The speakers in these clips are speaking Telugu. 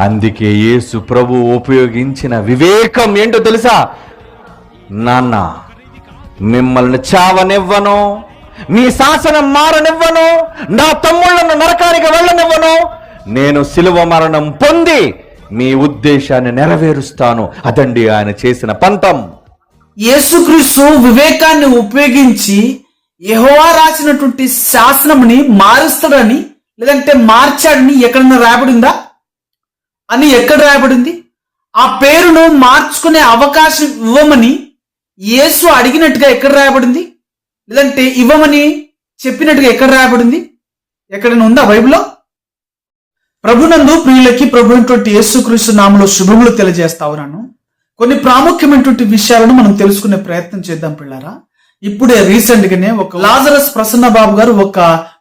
అందుకే యేసు ప్రభు ఉపయోగించిన వివేకం ఏంటో తెలుసా? నాన్న మిమ్మల్ని చావనివ్వను మీ శాసనం మారనివ్వను నా తమ్ముళ్ళను నరకానికి వెళ్ళనివ్వను నేను శిలువ మరణం పొంది మీ ఉద్దేశాన్ని నెరవేరుస్తాను. అదండి ఆయన చేసిన పంతం. యేసుక్రీస్తు వివేకాన్ని ఉపయోగించి యహోవా రాసినటువంటి శాసనముని మారుస్తాడని లేదంటే మార్చాడని ఎక్కడన్నా రాబడిందా అని ఎక్కడ రాయబడింది? ఆ పేరును మార్చుకునే అవకాశం ఇవ్వమని యేసు అడిగినట్టుగా ఎక్కడ రాయబడింది? లేదంటే ఇవ్వమని చెప్పినట్టుగా ఎక్కడ రాయబడింది? ఎక్కడైనా ఉందా బైబిల్లో? ప్రభునందు ప్రియులకి ప్రభునటువంటి యేసుక్రీస్తు నామలో శుభములు తెలియజేస్తా ఉన్నాను. కొన్ని ప్రాముఖ్యమైనటువంటి విషయాలను మనం తెలుసుకునే ప్రయత్నం చేద్దాం పిల్లారా. ఇప్పుడే రీసెంట్గానే ఒక లాజరస్ ప్రసన్న బాబు గారు ఒక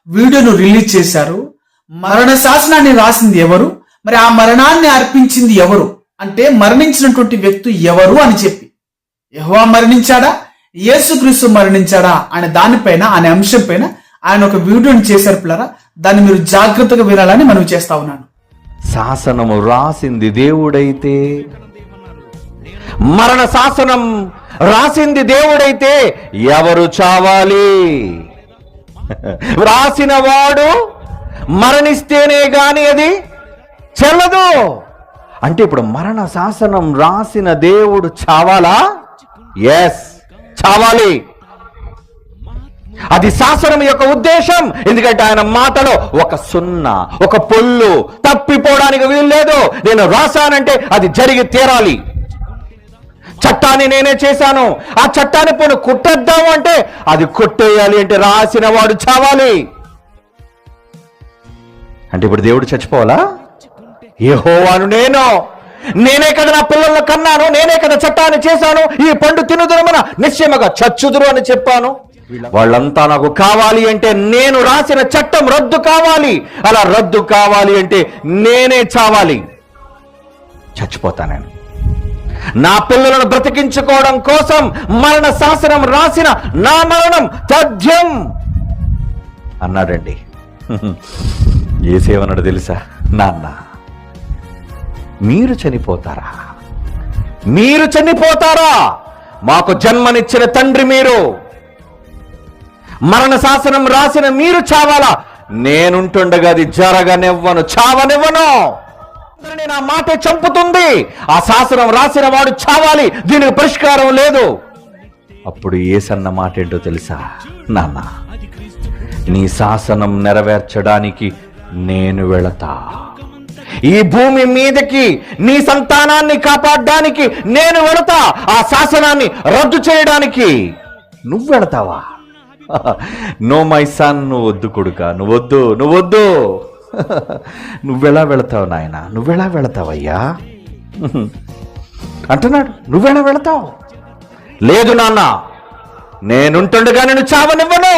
వీడియోను రిలీజ్ చేశారు. మరణ శాసనాన్ని రాసింది ఎవరు? మరి ఆ మరణాన్ని అర్పించింది ఎవరు? అంటే మరణించినటువంటి వ్యక్తి ఎవరు అని చెప్పి. యహోవా మరణించాడా? యేసుక్రీస్తు మరణించాడా? అనే దానిపైన అనే అంశం పైన ఆయన ఒక వీడియోని చేశారు పిల్లరా. దాన్ని మీరు జాగ్రత్తగా వినాలని మనం చేస్తా ఉన్నాను. శాసనము రాసింది దేవుడైతే. మరణ శాసనం రాసింది దేవుడైతే ఎవరు చావాలి? రాసిన వాడు మరణిస్తేనే గాని అది చెల్లదు. అంటే ఇప్పుడు మరణ శాసనం రాసిన దేవుడు చావాలా? ఎస్ చావాలి. అది శాసనం యొక్క ఉద్దేశం. ఎందుకంటే ఆయన మాటలో ఒక సున్నా ఒక పొల్లు తప్పిపోవడానికి వీలు లేదు. నేను రాశానంటే అది జరిగి తీరాలి. చట్టాన్ని నేనే చేశాను. ఆ చట్టాన్ని పోను కుట్టేద్దాము అంటే అది కొట్టేయాలి అంటే రాసిన వాడు చావాలి. అంటే ఇప్పుడు దేవుడు చచ్చిపోవాలా? యహోవాను నేను. నేనే కదా నా పిల్లలను కన్నాను నేనే కదా చట్టాన్ని చేశాను ఈ పండు తినుదురమన నిశ్చయముగా చచ్చుదురు అని చెప్పాను. వాళ్ళంతా నాకు కావాలి అంటే నేను రాసిన చట్టం రద్దు కావాలి. అలా రద్దు కావాలి అంటే నేనే చావాలి. చచ్చిపోతా నా పిల్లలను బ్రతికించుకోవడం కోసం మరణ శాసనం రాసిన నా మరణం తథ్యం. అన్నాడండి. ఏసేమన్నాడు తెలుసా? నాన్న. మీరు చనిపోతారా? మీరు చనిపోతారా? మాకు జన్మనిచ్చిన తండ్రి మీరు. మరణ శాసనం రాసిన మీరు చావాలా? నేనుంటుండగా అది జరగనివ్వను చావనివ్వను. నా మాట చంపుతుంది. ఆ శాసనం రాసిన వాడు చావాలి దీనికి పరిష్కారం లేదు. అప్పుడు ఏసన్న మాట ఏంటో తెలుసా? నాన్న నీ శాసనం నెరవేర్చడానికి నేను వెళతా. ఈ భూమి మీదకి నీ సంతానాన్ని కాపాడడానికి నేను వెళతా ఆ శాసనాన్ని రద్దు చేయడానికి. నువ్వు వెళతావా? నో మై సన్ నువ్వు వద్దు కొడుక నువ్వొద్దు నువ్వొద్దు నువ్వెలా వెళతావు నాయన? నువ్వెలా వెళతావయ్యా? అంటున్నాడు నువ్వెలా వెళతావు? లేదు నాన్న నేనుంటుండగా నేను చావనివ్వను.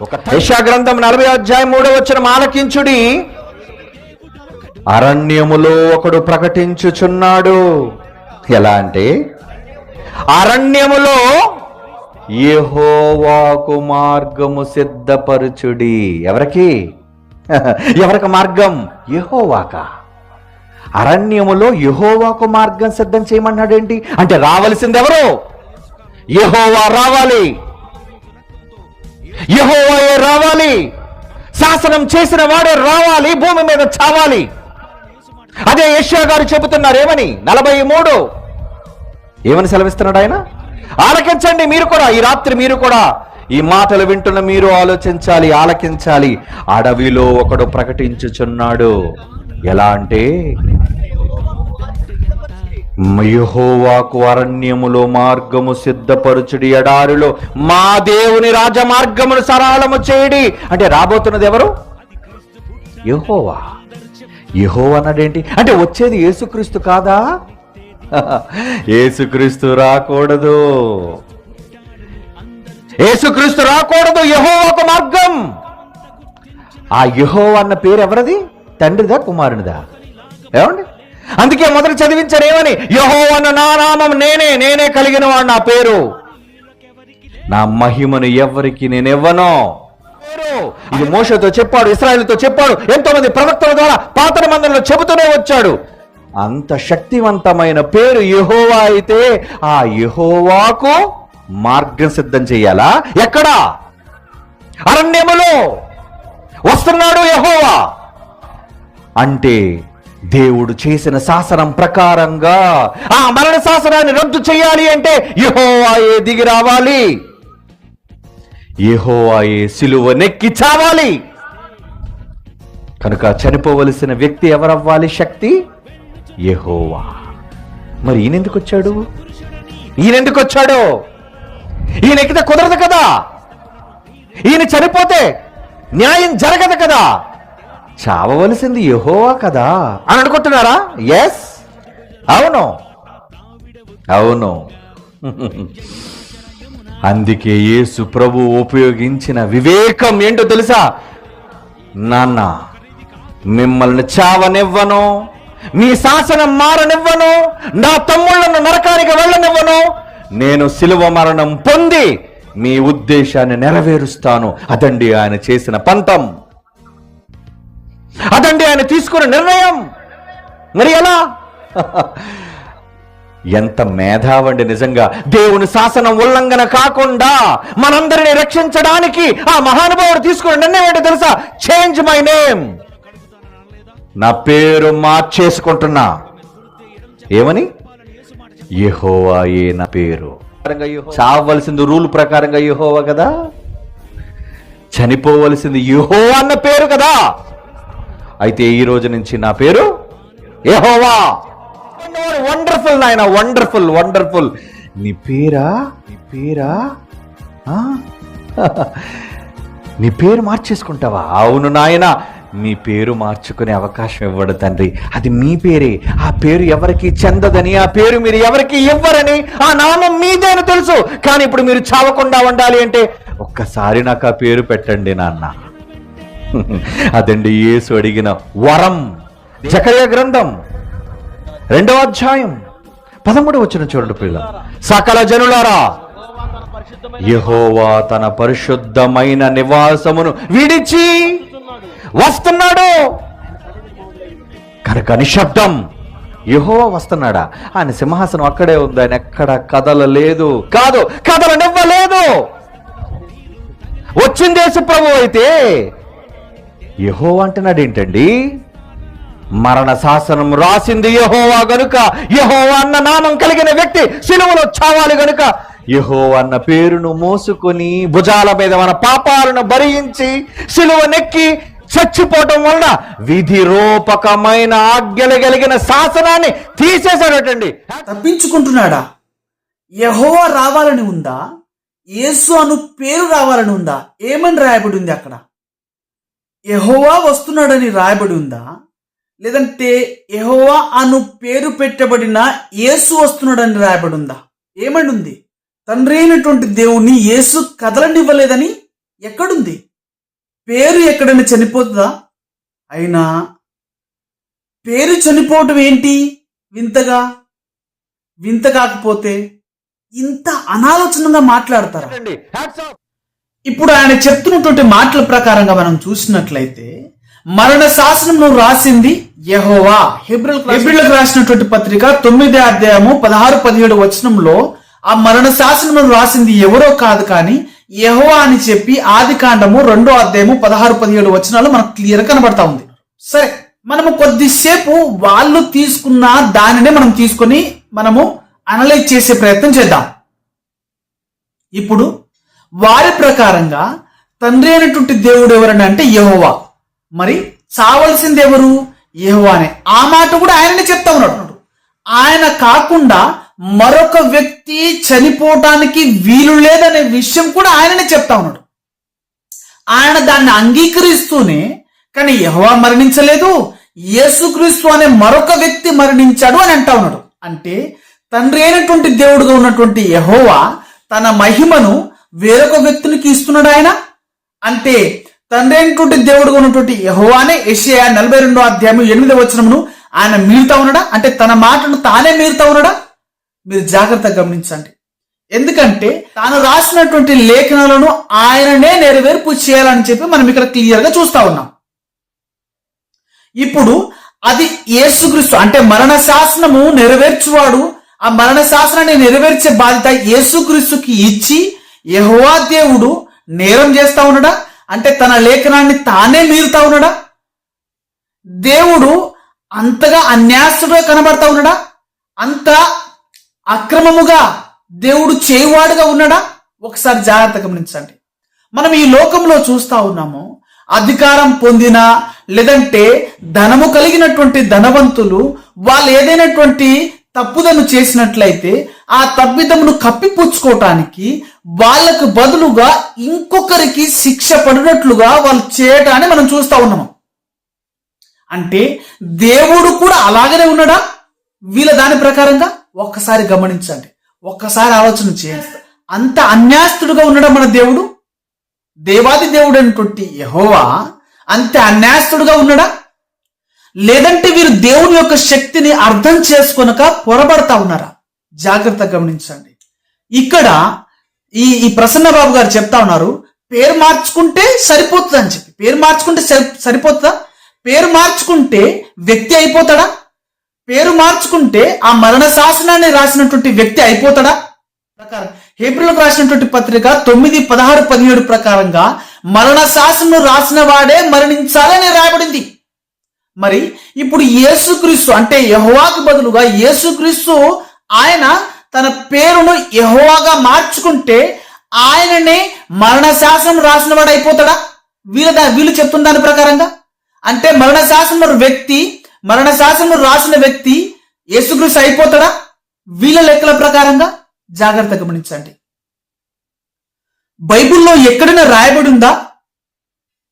ఒక తైషా గ్రంథం నలభై అధ్యాయం మూడో వచ్చిన ఆలకించుడి అరణ్యములో ఒకడు ప్రకటించుచున్నాడు. ఎలా అంటే అరణ్యములో యహోవాకు మార్గము సిద్ధపరచుడి. ఎవరికి? ఎవరికి మార్గం? యహోవాక. అరణ్యములో యహోవాకు మార్గం సిద్ధం చేయమన్నాడేంటి? అంటే రావలసింది ఎవరు యహోవా రావాలి. యెహోవాయే రావాలి. శాసనం చేసిన వాడే రావాలి భూమి మీద చావాలి. అదే యశ్యా గారు చెబుతున్నారు ఏమని నలభై మూడు. ఏమని సెలవిస్తున్నాడు ఆయన? ఆలకించండి మీరు కూడా ఈ రాత్రి మీరు కూడా. ఈ మాటలు వింటున్న మీరు ఆలోచించాలి ఆలకించాలి. అడవిలో ఒకడు ప్రకటించుచున్నాడు. ఎలా అంటే యహోవాకు అరణ్యములో మార్గము సిద్ధపరచుడి ఎడారిలో మా దేవుని రాజమార్గమును సరళము చేయడి. అంటే రాబోతున్నది ఎవరు? యహోవా. యహో అన్నాడేంటి? అంటే వచ్చేది యేసుక్రీస్తు కాదా? ఏసుక్రీస్తు రాకూడదు. ఏసుక్రీస్తు రాకూడదు యహో ఒక మార్గం. ఆ యహో అన్న పేరు ఎవరిది? తండ్రిదా కుమారునిదా? ఏమండి? అందుకే మొదటి చదివించారు ఏమని? యహో అన్న నా నామం నేనే నేనే కలిగిన వాడు నా పేరు. నా మహిమను ఎవరికి నేను ఇవ్వను ఇది మోషతో చెప్పాడు ఇస్రాయల్తో చెప్పాడు ఎంతో మంది ప్రవక్తల ద్వారా పాత మందిరంలో చెబుతూనే వచ్చాడు. అంత శక్తివంతమైన పేరు యెహోవా అయితే ఆ యెహోవాకు మార్గం సిద్ధం చెయ్యాలా ఎక్కడా? అరణ్యములో వస్తున్నాడు యెహోవా. అంటే దేవుడు చేసిన శాసనం ప్రకారంగా ఆ మరణ శాసనాన్ని రద్దు చేయాలి అంటే యెహోవాయే దిగి రావాలి. ఏహోవాయే సిలువ నెక్కి చావాలి. కనుక చనిపోవలసిన వ్యక్తి ఎవరవ్వాలి శక్తి? ఏహోవా మరి ఈయన ఎందుకు వచ్చాడు? ఈయనెందుకు వచ్చాడు? ఈయన ఎక్కితే కుదరదు కదా? ఈయన చనిపోతే న్యాయం జరగదు కదా? చావవలసింది యహోవా కదా? అని అనుకుంటున్నారా? ఎస్ అవును. అవును. అందుకే యేసు ప్రభు ఉపయోగించిన వివేకం ఏంటో తెలుసా? నాన్న మిమ్మల్ని చావనివ్వను మీ శాసనం మారనివ్వను నా తమ్ముళ్ళను నరకానికి వెళ్ళనివ్వను నేను శిలువ మరణం పొంది మీ ఉద్దేశాన్ని నెరవేరుస్తాను. అదండి ఆయన చేసిన పంతం. అదండి ఆయన తీసుకున్న నిర్ణయం. మరి ఎలా? ఎంత మేధావండి నిజంగా. దేవుని శాసనం ఉల్లంఘన కాకుండా మనందరిని రక్షించడానికి ఆ మహానుభావుడు తీసుకున్న నిర్ణయం ఏంటో తెలుసా? చేంజ్ మై నేమ్ నా పేరు మార్చేసుకుంటున్నా. ఏమని? యెహోవాయే నా పేరు. చావలసింది రూల్ ప్రకారంగా యెహోవా కదా? చనిపోవలసింది యెహో అన్న పేరు కదా? అయితే ఈ రోజు నుంచి నా పేరు యహోవా. వండర్ఫుల్ నాయన వండర్ఫుల్ వండర్ఫుల్ నీ పేరా? నీ పేరా? నీ పేరు మార్చేసుకుంటావా? అవును నాయన. మీ పేరు మార్చుకునే అవకాశం ఇవ్వడు తండ్రి. అది మీ పేరే. ఆ పేరు ఎవరికి చెందదని ఆ పేరు మీరు ఎవరికి ఇవ్వరని ఆ నామం మీదే తెలుసు. కానీ ఇప్పుడు మీరు చావకుండా ఉండాలి అంటే ఒక్కసారి నాకు ఆ పేరు పెట్టండి నాన్న. అదండి యేసు అడిగిన వరం. జకర్య గ్రంథం. రెండవ అధ్యాయం. పదమూడు వచ్చిన చూడండి పిల్ల సకల జనులారా యహోవా తన పరిశుద్ధమైన నివాసమును విడిచి వస్తున్నాడు. కనుక నిశ్శబ్దం. యహోవా వస్తున్నాడా? ఆయన సింహాసనం అక్కడే ఉంది. ఆయన ఎక్కడ కదలలేదు. కాదు కదలనివ్వలేదు. వచ్చింది ప్రభు అయితే యహో అంటున్నాడు ఏంటండి మరణ శాసనం రాసింది యహోవా గనుక. యహోవా అన్న నామం కలిగిన వ్యక్తి సిలువలో చావాలి గనుక. యహో అన్న పేరును మోసుకొని భుజాల మీద మన పాపాలను భరించి సిలువ నెక్కి చచ్చిపోవటం వలన విధి రూపకమైన ఆజ్ఞలు కలిగిన శాసనాన్ని తీసేశాడటండి. తప్పించుకుంటున్నాడా? యహోవా రావాలని ఉందా? యేసు అను పేరు రావాలని ఉందా? ఏమని రాయబడి ఉంది అక్కడ? యహోవా వస్తున్నాడని రాయబడి ఉందా? లేదంటే యహోవా అను పేరు పెట్టబడిన యేసు వస్తున్నాడని రాయబడి ఉందా ఏమని ఉంది తండ్రి అయినటువంటి దేవుణ్ణి యేసు కదలనివ్వలేదని ఎక్కడుంది? పేరు ఎక్కడైనా చనిపోతుందా? అయినా పేరు చనిపోవటం ఏంటి? వింతగా? వింత కాకపోతే ఇంత అనాలోచనగా మాట్లాడతారా. ఇప్పుడు ఆయన చెప్తున్నటువంటి మాటల ప్రకారంగా మనం చూసినట్లయితే మరణ శాసనం రాసింది యెహోవా. హెబ్రిల్కి రాసినటువంటి పత్రిక తొమ్మిది అధ్యాయము పదహారు పదిహేడు వచనంలో ఆ మరణ శాసనం రాసింది ఎవరో కాదు కానీ యెహోవా అని చెప్పి ఆది కాండము రెండో అధ్యాయము పదహారు పదిహేడు వచనాలు మనకు క్లియర్ కనబడతా ఉంది. సరే. మనము కొద్దిసేపు వాళ్ళు తీసుకున్న దానినే మనం తీసుకొని మనము అనలైజ్ చేసే ప్రయత్నం చేద్దాం. ఇప్పుడు వారి ప్రకారంగా తండ్రి అయినటువంటి దేవుడు ఎవరని అంటే యెహోవా. మరి చావలసింది ఎవరు? అనే ఆ మాట కూడా ఆయననే చెప్తా ఉన్నాడు. ఆయన కాకుండా మరొక వ్యక్తి చనిపోవటానికి వీలు లేదనే విషయం కూడా ఆయననే చెప్తా ఉన్నాడు. ఆయన దాన్ని అంగీకరిస్తూనే కానీ యహోవా మరణించలేదు యేసుక్రీస్తు అనే మరొక వ్యక్తి మరణించాడు అని అంటా ఉన్నాడు. అంటే తండ్రి అయినటువంటి దేవుడుగా ఉన్నటువంటి యహోవా తన మహిమను వేరొక వ్యక్తునికి ఇస్తున్నాడు ఆయన? అంటే తండ్రి అయినటువంటి దేవుడుగా ఉన్నటువంటి యహోవానే ఏషియా నలభై రెండో అధ్యాయం ఎనిమిదవ వచనమును ఆయన మీరుతా ఉన్నాడా? అంటే తన మాటను తానే మీరుతా ఉన్నాడా? మీరు జాగ్రత్తగా గమనించండి. ఎందుకంటే తాను రాసినటువంటి లేఖనాలను ఆయననే నెరవేర్పు చేయాలని చెప్పి మనం ఇక్కడ క్లియర్గా చూస్తా ఉన్నాం. ఇప్పుడు అది యేసుక్రీస్తు అంటే మరణ శాసనము నెరవేర్చువాడు ఆ మరణ శాసనాన్ని నెరవేర్చే బాధ్యత యేసుక్రీస్తుకి ఇచ్చి యెహోవా దేవుడు నేరం చేస్తా ఉన్నాడా? అంటే తన లేఖనాన్ని తానే మీరుతా ఉన్నాడా? దేవుడు అంతగా అన్యాసుడుగా కనబడతా ఉన్నాడా? అంత అక్రమముగా దేవుడు చేయువాడుగా ఉన్నాడా? ఒకసారి జాగ్రత్త గమనించండి. మనం ఈ లోకంలో చూస్తా ఉన్నాము అధికారం పొందిన లేదంటే ధనము కలిగినటువంటి ధనవంతులు వాళ్ళు ఏదైనటువంటి తప్పుదను చేసినట్లయితే ఆ తప్పిదమును కప్పిపుచ్చుకోవటానికి వాళ్ళకు బదులుగా ఇంకొకరికి శిక్ష పడినట్లుగా వాళ్ళు చేయటాన్ని మనం చూస్తా ఉన్నాము అంటే దేవుడు కూడా అలాగనే ఉన్నాడా? వీళ్ళ దాని ప్రకారంగా ఒక్కసారి గమనించండి. ఒక్కసారి ఆలోచన చేయండి. అంత అన్యాస్తుడుగా ఉన్నాడా మన దేవుడు? దేవాది దేవుడు అయినటువంటి యహోవా అంత అన్యాస్తుడుగా ఉన్నాడా? లేదంటే వీరు దేవుని యొక్క శక్తిని అర్థం చేసుకొనక పొరబడతా ఉన్నారా? జాగ్రత్త గమనించండి. ఇక్కడ ఈ ఈ ప్రసన్న బాబు గారు చెప్తా ఉన్నారు పేరు మార్చుకుంటే సరిపోతుంది అని చెప్పి. పేరు మార్చుకుంటే సరి- సరిపోతుందా? పేరు మార్చుకుంటే వ్యక్తి అయిపోతాడా? పేరు మార్చుకుంటే ఆ మరణ శాసనాన్ని రాసినటువంటి వ్యక్తి అయిపోతాడా? ప్రకారం ఏప్రిల్కు రాసినటువంటి పత్రిక తొమ్మిది పదహారు పదిహేడు ప్రకారంగా మరణ శాసనం రాసిన వాడే మరణించాలని రాయబడింది. మరి ఇప్పుడు యేసుక్రీస్తు అంటే యహోవాకు బదులుగా యేసుక్రీస్తు ఆయన తన పేరును యహోవాగా మార్చుకుంటే ఆయననే మరణ శాసనం రాసిన వాడు అయిపోతాడా? వీళ్ళ వీళ్ళు చెప్తున్న దాని ప్రకారంగా? అంటే మరణశాసనం వ్యక్తి మరణశాసనం రాసిన వ్యక్తి యేసుక్రీస్తు అయిపోతాడా? వీళ్ళ లెక్కల ప్రకారంగా జాగ్రత్త గమనించండి. బైబిల్లో ఎక్కడైనా రాయబడి ఉందా?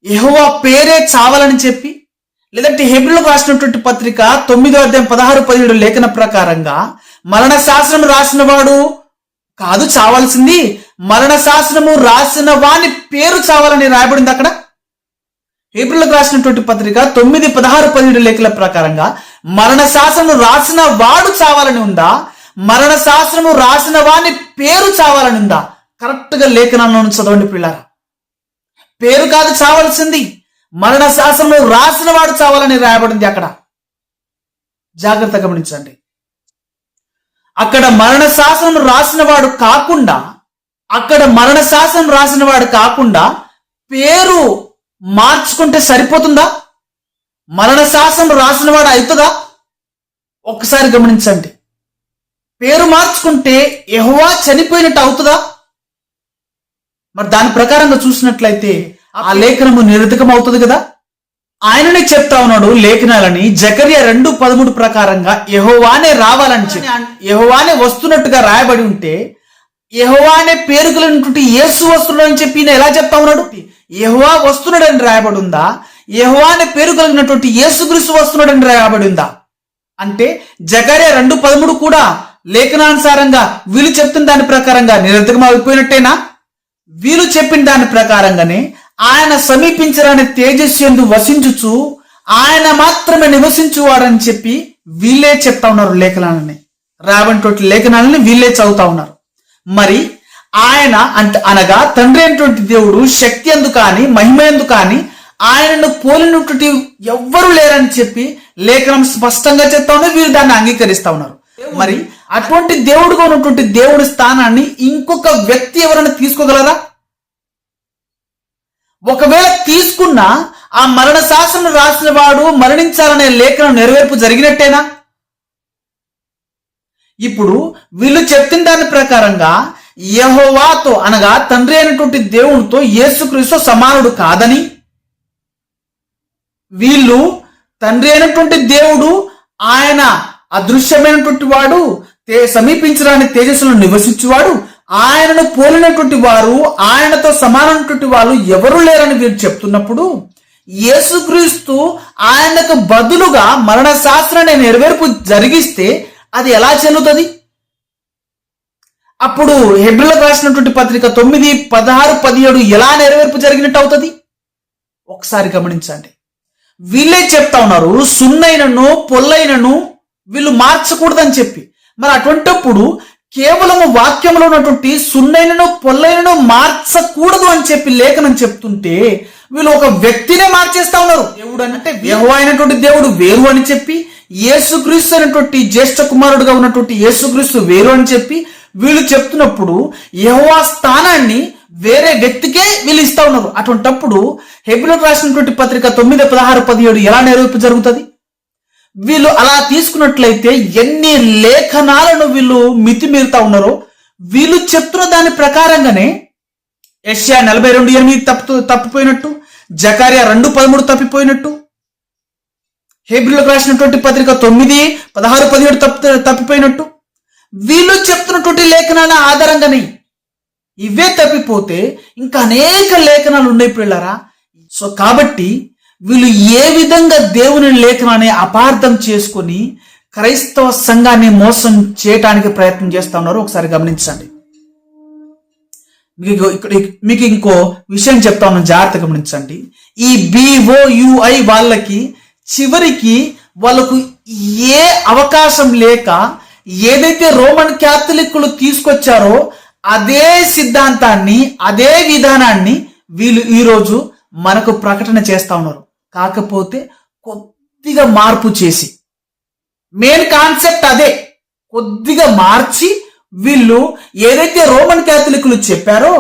యహోవా పేరే చావాలని చెప్పి లేదంటే హెబ్రిల్ రాసినటువంటి పత్రిక తొమ్మిదో అధ్యాయం పదహారు పదిహేడు లేఖన ప్రకారంగా మరణ శాసనం రాసిన వాడు కాదు చావాల్సింది మరణ శాసనము రాసిన వాని పేరు చావాలని రాయబడింది అక్కడ. ఏప్రిల్కు రాసినటువంటి పత్రిక తొమ్మిది పదహారు పదిహేడు లేఖల ప్రకారంగా మరణ శాసనం రాసిన వాడు చావాలని ఉందా? మరణ శాసనము రాసిన వాని పేరు చావాలని ఉందా? కరెక్ట్గా లేఖనాలను చదవండి పిల్లారా పేరు కాదు చావాల్సింది. మరణ శాసనంలో రాసిన వాడు చావాలని రాయబడింది అక్కడ. జాగ్రత్త గమనించండి. అక్కడ మరణ శాసనం రాసిన వాడు కాకుండా అక్కడ మరణ శాసనం రాసిన వాడు కాకుండా పేరు మార్చుకుంటే సరిపోతుందా? మరణ శాసనం రాసిన వాడు అవుతుందా ఒక్కసారి గమనించండి. పేరు మార్చుకుంటే ఎహవా చనిపోయినట్టు అవుతుందా? మరి దాని ప్రకారంగా చూసినట్లయితే ఆ లేఖనము నిరతకం అవుతుంది కదా? ఆయననే చెప్తా ఉన్నాడు లేఖనాలని జకర్య రెండు పదమూడు ప్రకారంగా యహోవానే రావాలని చెప్పి. యహోవానే వస్తున్నట్టుగా రాయబడి ఉంటే యహోవానే పేరు కలిగినటువంటి యేసు వస్తున్నాడు అని చెప్పి ఎలా చెప్తా ఉన్నాడు? యహోవా వస్తున్నాడని రాయబడి ఉందా? యహోవానే పేరు కలిగినటువంటి యేసుక్రీస్తు వస్తున్నాడని రాయబడి ఉందా? అంటే జకర్య రెండు పదమూడు కూడా లేఖనానుసారంగా వీళ్ళు చెప్తున్న దాని ప్రకారంగా నిరర్థకం అయిపోయినట్టేనా? వీళ్ళు చెప్పిన దాని ప్రకారంగానే ఆయన సమీపించరాని తేజస్సు ఎందు వసించుచు ఆయన మాత్రమే నివసించువాడని చెప్పి వీళ్ళే చెప్తా ఉన్నారు లేఖనాలని. రాబడినటువంటి లేఖనాలని వీళ్ళే చదువుతా ఉన్నారు. మరి ఆయన అంటే అనగా తండ్రి అయినటువంటి దేవుడు శక్తి ఎందు కానీ మహిమ ఎందు కానీ ఆయనను పోలినటువంటి ఎవ్వరు లేరని చెప్పి లేఖనం స్పష్టంగా చెప్తా ఉన్నారు వీరు దాన్ని అంగీకరిస్తా ఉన్నారు. మరి అటువంటి దేవుడుగా ఉన్నటువంటి దేవుడి స్థానాన్ని ఇంకొక వ్యక్తి ఎవరైనా తీసుకోగలరా? ఒకవేళ తీసుకున్న ఆ మరణ శాసనం రాసిన వాడు మరణించాలనే లేఖనం నెరవేర్పు జరిగినట్టేనా? ఇప్పుడు వీళ్ళు చెప్తున్న దాని ప్రకారంగా యహోవాతో అనగా తండ్రి అయినటువంటి దేవునితో యేసుక్రీస్తు సమానుడు కాదని వీళ్ళు తండ్రి అయినటువంటి దేవుడు ఆయన అదృశ్యమైనటువంటి వాడు సమీపించడానికి తేజస్సును నివసించువాడు ఆయనను పోలినటువంటి వారు ఆయనతో సమానమైనటువంటి వాళ్ళు ఎవరు లేరని వీరు చెప్తున్నప్పుడు యేసుక్రీస్తు ఆయనకు బదులుగా మరణ శాస్త్రాన్ని నెరవేర్పు జరిగిస్తే అది ఎలా చెల్లుతుంది అప్పుడు హెబ్రిలకు రాసినటువంటి పత్రిక తొమ్మిది పదహారు పదిహేడు ఎలా నెరవేర్పు జరిగినట్టు అవుతుంది? ఒకసారి గమనించండి. వీళ్ళే చెప్తా ఉన్నారు సున్నైనను పొల్లైనను వీళ్ళు మార్చకూడదని చెప్పి. మరి అటువంటిప్పుడు కేవలము వాక్యంలో ఉన్నటువంటి సున్నైనను పొల్లైనను మార్చకూడదు అని చెప్పి లేఖనం చెప్తుంటే వీళ్ళు ఒక వ్యక్తినే మార్చేస్తా ఉన్నారు. దేవుడు అంటే యెహోవా అయినటువంటి దేవుడు వేరు అని చెప్పి యేసుక్రీస్తు అనేటువంటి జ్యేష్ఠ కుమారుడుగా ఉన్నటువంటి యేసుక్రీస్తు వేరు అని చెప్పి వీళ్ళు చెప్తున్నప్పుడు యహోవా స్థానాన్ని వేరే వ్యక్తికే వీళ్ళు ఇస్తా ఉన్నారు. అటువంటప్పుడు హెబిలో రాసినటువంటి పత్రిక తొమ్మిది పదహారు పదిహేడు ఎలా నెరవేర్పు జరుగుతుంది? వీళ్ళు అలా తీసుకున్నట్లయితే ఎన్ని లేఖనాలను వీళ్ళు మితిమీరుతా ఉన్నారో వీళ్ళు చెప్తున్న దాని ప్రకారంగానే యెషయా నలభై రెండు ఎనిమిది తప్పు తప్పిపోయినట్టు జకారియా రెండు పదమూడు తప్పిపోయినట్టు హేబ్రిల్లోకి రాసినటువంటి పత్రిక తొమ్మిది పదహారు పదిహేడు తప్పు తప్పిపోయినట్టు వీళ్ళు చెప్తున్నటువంటి లేఖనాల ఆధారంగానే ఇవే తప్పిపోతే ఇంకా అనేక లేఖనాలు ఉన్నాయి పిల్లరా సో కాబట్టి వీళ్ళు ఏ విధంగా దేవుని లేఖనాన్ని అపార్థం చేసుకొని క్రైస్తవ సంఘాన్ని మోసం చేయటానికి ప్రయత్నం చేస్తా ఉన్నారో ఒకసారి గమనించండి. మీకు ఇక్కడ మీకు ఇంకో విషయం చెప్తా ఉన్నాను జాగ్రత్త గమనించండి. ఈ బిఓయుఐ వాళ్ళకి చివరికి వాళ్ళకు ఏ అవకాశం లేక ఏదైతే రోమన్ క్యాథలిక్లు తీసుకొచ్చారో అదే సిద్ధాంతాన్ని అదే విధానాన్ని వీళ్ళు ఈరోజు మనకు ప్రకటన చేస్తా ఉన్నారు. కాకపోతే కొద్దిగా మార్పు చేసి మెయిన్ కాన్సెప్ట్ అదే కొద్దిగా మార్చి వీళ్ళు ఏదైతే రోమన్ క్యాథలిక్లు చెప్పారో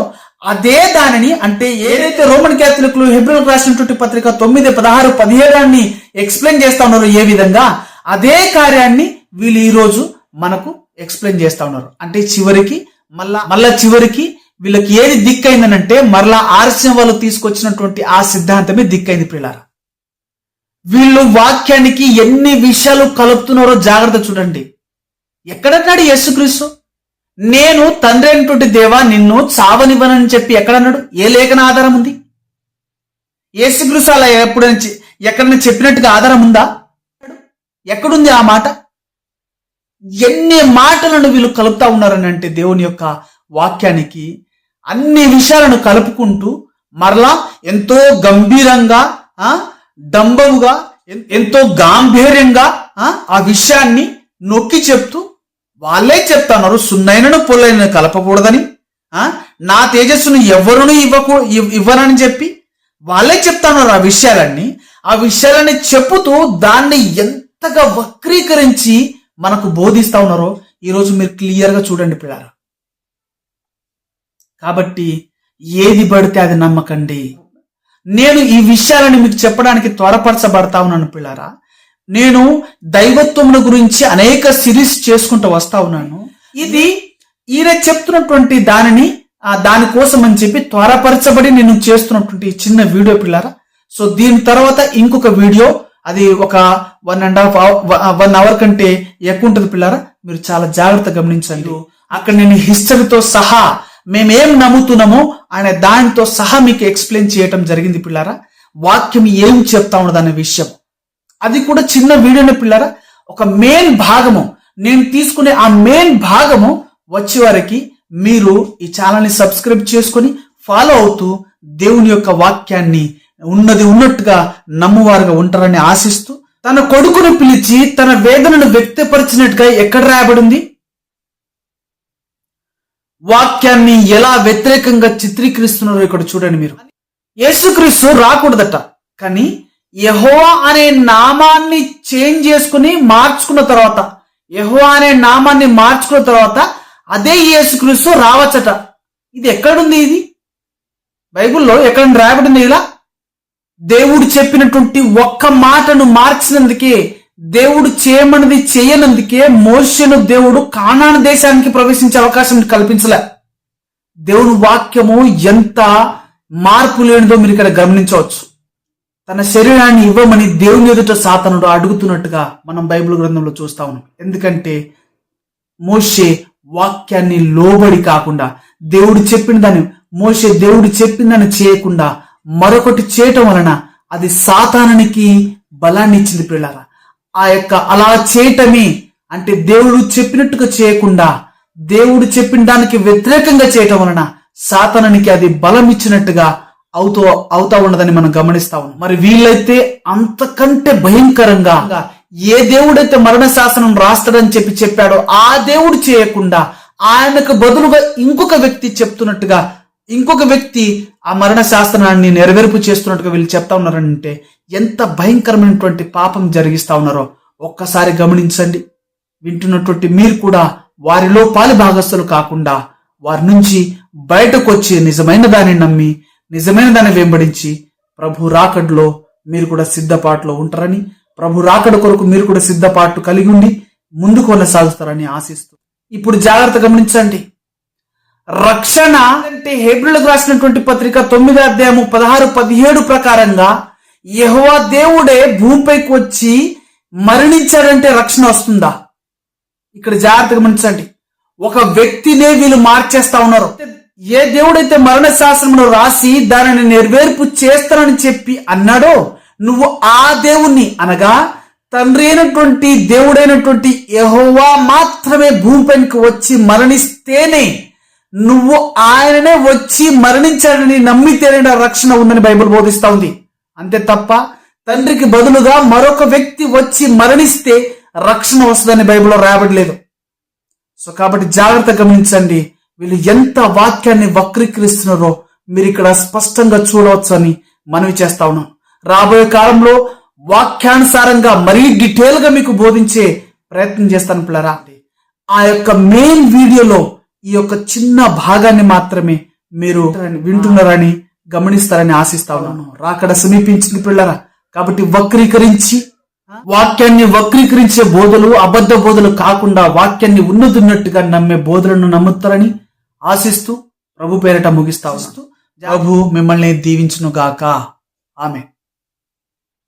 అదే దానిని అంటే ఏదైతే రోమన్ క్యాథలిక్లు హెబ్రిల్ రాసినటువంటి పత్రిక తొమ్మిది పదహారు పదిహేడాన్ని ఎక్స్ప్లెయిన్ చేస్తా ఉన్నారు ఏ విధంగా అదే కార్యాన్ని వీళ్ళు ఈరోజు మనకు ఎక్స్ప్లెయిన్ చేస్తా ఉన్నారు. అంటే చివరికి మళ్ళా మళ్ళా చివరికి వీళ్ళకి ఏది దిక్కైందనంటే మరలా ఆర్సిన వాళ్ళు తీసుకొచ్చినటువంటి ఆ సిద్ధాంతమే దిక్కైంది పిల్లారా వీళ్ళు వాక్యానికి ఎన్ని విషయాలు కలుపుతున్నారో జాగ్రత్త చూడండి. ఎక్కడన్నాడు యేసుక్రీస్తు? నేను తండ్రి అయినటువంటి దేవా నిన్ను చావనివ్వనని చెప్పి ఎక్కడన్నాడు? ఏ లేఖన ఆధారం ఉంది? యేసుక్రీస్తు అలా ఎప్పుడైనా ఎక్కడైనా చెప్పినట్టుగా ఆధారం ఉందా? ఎక్కడుంది ఆ మాట? ఎన్ని మాటలను వీళ్ళు కలుపుతా ఉన్నారని అంటే దేవుని యొక్క వాక్యానికి అన్ని విషయాలను కలుపుకుంటూ మరలా ఎంతో గంభీరంగా ఆ ఎంతో గాంభీర్యంగా ఆ, విషయాన్ని నొక్కి చెప్తూ వాళ్ళే చెప్తున్నారు. సున్నైనను పొల్లైన కలపకూడదని నా తేజస్సును ఎవరును ఇవ్వకూ ఇవ్వనని చెప్పి వాళ్ళే చెప్తున్నారు ఆ విషయాలన్నీ. ఆ విషయాలని చెప్పుతూ దాన్ని ఎంతగా వక్రీకరించి మనకు బోధిస్తా ఉన్నారో ఈరోజు మీరు క్లియర్గా చూడండి పిల్లారా కాబట్టి ఏది పడితే అది నమ్మకండి. నేను ఈ విషయాలను మీకు చెప్పడానికి త్వరపరచబడతా ఉన్నాను పిల్లారా. నేను దైవత్వమును గురించి అనేక సిరీస్ చేసుకుంటూ వస్తా ఉన్నాను. ఇది ఈయన చెప్తున్నటువంటి దానిని దానికోసం అని చెప్పి త్వరపరచబడి నేను చేస్తున్నటువంటి చిన్న వీడియో పిల్లారా. సో దీని తర్వాత ఇంకొక వీడియో అది ఒక one and half one hour కంటే ఎక్కువ ఉంటుంది పిల్లారా. మీరు చాలా జాగ్రత్త గమనించండి. అక్కడ నేను హిస్టరీతో సహా మేమేం నమ్ముతున్నామో అనే దానితో సహా మీకు ఎక్స్ప్లెయిన్ చేయటం జరిగింది పిల్లారా. వాక్యం ఏం చెప్తా ఉన్నది అనే విషయం. అది కూడా చిన్న వీడియోనే పిల్లారా. ఒక మెయిన్ భాగము నేను తీసుకునే ఆ మెయిన్ భాగము వచ్చే వారికి మీరు ఈ ఛానల్ని సబ్స్క్రైబ్ చేసుకొని ఫాలో అవుతూ దేవుని యొక్క వాక్యాన్ని ఉన్నది ఉన్నట్టుగా నమ్మువారుగా ఉంటారని ఆశిస్తూ తన కొడుకును పిలిచి తన వేదనను వ్యక్తపరిచినట్టుగా ఎక్కడ రాయబడింది? వాక్యాన్ని ఎలా వ్యతిరేకంగా చిత్రీకరిస్తున్నారో ఇక్కడ చూడండి మీరు. యేసుక్రీస్తు రాకూడదట. కానీ యహో అనే నామాన్ని చేంజ్ చేసుకుని మార్చుకున్న తర్వాత యహో అనే నామాన్ని మార్చుకున్న తర్వాత అదే యేసుక్రీస్తు రావచ్చట. ఇది ఎక్కడుంది ఇది? బైబిల్లో ఎక్కడ రాయబడింది ఇలా? దేవుడు చెప్పినటువంటి ఒక్క మాటను మార్చినందుకే దేవుడు చేయమన్నది చేయనందుకే మోషను దేవుడు కానాన దేశానికి ప్రవేశించే అవకాశం కల్పించలే. దేవుని వాక్యము ఎంత మార్పు లేనిదో మీరు ఇక్కడ గమనించవచ్చు. తన శరీరాన్ని ఇవ్వమని దేవుని ఎదుట సాతనుడు అడుగుతున్నట్టుగా మనం బైబిల్ గ్రంథంలో చూస్తా ఉన్నాం. ఎందుకంటే మోషే వాక్యాన్ని లోబడి కాకుండా దేవుడు చెప్పిన దాన్ని మోషే దేవుడు చెప్పిన దాన్ని చేయకుండా మరొకటి చేయటం వలన అది సాతానానికి బలాన్ని ఇచ్చింది పిల్లరా. ఆ యొక్క అలా చేయటమే అంటే దేవుడు చెప్పినట్టుగా చేయకుండా దేవుడు చెప్పిన దానికి వ్యతిరేకంగా చేయటం వలన సాతనానికి అది బలం ఇచ్చినట్టుగా అవుతూ అవుతా ఉన్నదని మనం గమనిస్తా ఉన్నాం. మరి వీళ్ళైతే అంతకంటే భయంకరంగా ఏ దేవుడైతే మరణ శాసనం రాస్తాడని చెప్పి చెప్పాడో ఆ దేవుడు చేయకుండా ఆయనకు బదులుగా ఇంకొక వ్యక్తి చెప్తున్నట్టుగా ఇంకొక వ్యక్తి ఆ మరణ శాస్త్రాన్ని నెరవేర్పు చేస్తున్నట్టుగా వీళ్ళు చెప్తా ఉన్నారంటే ఎంత భయంకరమైనటువంటి పాపం జరిగిస్తా ఉన్నారో ఒక్కసారి గమనించండి. వింటున్నటువంటి మీరు కూడా వారిలో పాలు భాగస్థులు కాకుండా వారి నుంచి బయటకు వచ్చి నిజమైన దానిని నమ్మి నిజమైన దాన్ని వెంబడించి ప్రభు రాకడ్లో మీరు కూడా సిద్ధపాటులో ఉంటారని ప్రభు రాకడ కొరకు మీరు కూడా సిద్ధపాటు కలిగి ఉండి ముందు కొనసాగుతారని ఆశిస్తూ. ఇప్పుడు జాగ్రత్త గమనించండి. రక్షణ అంటే హెబ్రిల్ రాసినటువంటి పత్రిక తొమ్మిది అధ్యాయము పదహారు పదిహేడు ప్రకారంగా యహోవా దేవుడే భూమిపైకి వచ్చి మరణించాడంటే రక్షణ వస్తుందా? ఇక్కడ జాగ్రత్తగా గమనించండి. ఒక వ్యక్తినే వీళ్ళు మార్చేస్తా ఉన్నారు. ఏ దేవుడైతే మరణ శాస్త్రంలో రాసి దానిని నెరవేర్పు చేస్తానని చెప్పి అన్నాడో నువ్వు ఆ దేవుణ్ణి అనగా తండ్రి అయినటువంటి దేవుడైనటువంటి యహోవా మాత్రమే భూమిపైకి వచ్చి మరణిస్తేనే నువ్వు ఆయననే వచ్చి మరణించాడని నమ్మితేనే రక్షణ ఉందని బైబిల్ బోధిస్తా ఉంది. అంతే తప్ప తండ్రికి బదులుగా మరొక వ్యక్తి వచ్చి మరణిస్తే రక్షణ వస్తుందని బైబిల్లో రాయబడలేదు. సో కాబట్టి జాగ్రత్త గమనించండి వీళ్ళు ఎంత వాక్యాన్ని వక్రీకరిస్తున్నారో మీరు ఇక్కడ స్పష్టంగా చూడవచ్చు అని మనవి చేస్తా ఉన్నాం. రాబోయే కాలంలో వాక్యానుసారంగా మరీ డీటెయిల్గా మీకు బోధించే ప్రయత్నం చేస్తాను పిల్లరా. ఆ యొక్క మెయిన్ వీడియోలో ఈ యొక్క చిన్న భాగాన్ని మాత్రమే మీరు వింటున్నారని గమనిస్తారని ఆశిస్తా ఉన్నాను. రాకడ సమీపించింది పిల్లరా. కాబట్టి వక్రీకరించి వాక్యాన్ని వక్రీకరించే బోధలు అబద్ధ బోధలు కాకుండా వాక్యాన్ని ఉన్నదున్నట్టుగా నమ్మే బోధలను నమ్ముతారని ఆశిస్తూ ప్రభు పేరిట ముగిస్తా ఉన్నాను. ప్రభు మిమ్మల్ని దీవించును గాక ఆమె